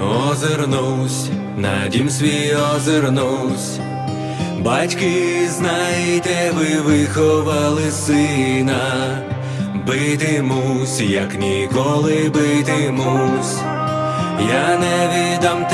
озирнусь, на дім свій озирнусь. Батьки, знайте, ви виховали сина, битимусь, як ніколи битимусь. Я не віддам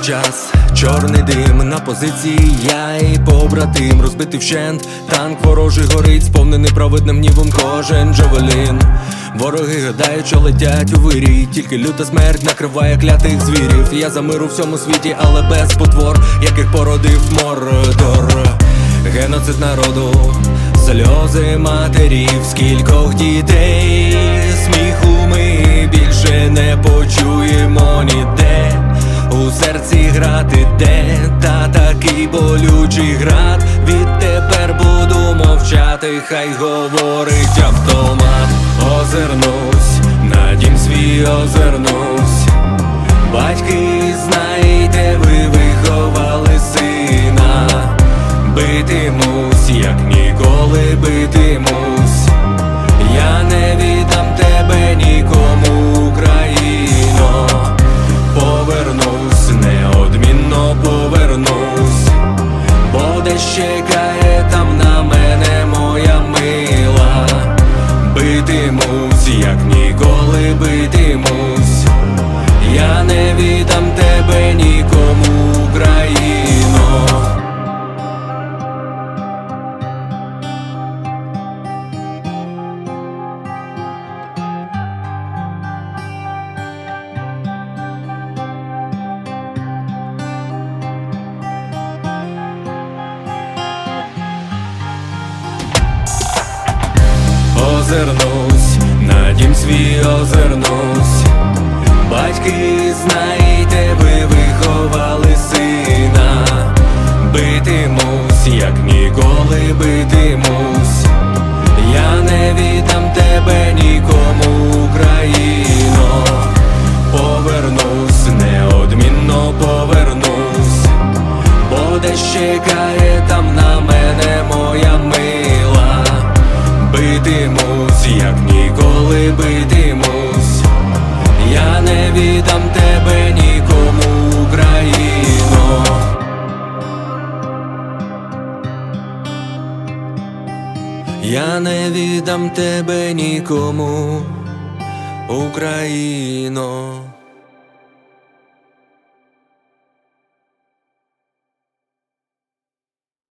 Передсвітанковий час, чорний дим на позиції, я і побратим розбитий вщент, танк ворожий горить, сповнений праведним гнівом кожен джавелін. Вороги гадають, що летять у вирій, тільки люта смерть накриває клятих звірів. Я за мир у всьому світі, але без потвор, яких породив мордор. Геноцид народу, сльози матерів, скількох дітей, сміху ми більше грати де, та такий болючий град. Відтепер буду мовчати, хай говорить автомат. Озирнусь, ніколи битимусь. Я не віддам тебе нікому, Україно. Озирнусь, на дім свій озирнусь. Батьки, знаєте, ви виховали сина. Битимусь, як ніколи битимусь. Я не віддам тебе нікому, Україно. Повернусь, неодмінно повернусь. Бо десь чекає там на мене моя мила. Битимусь, як ніколи битимусь. Я не віддам тебе нікому, Україно. Я не віддам тебе нікому, Україно.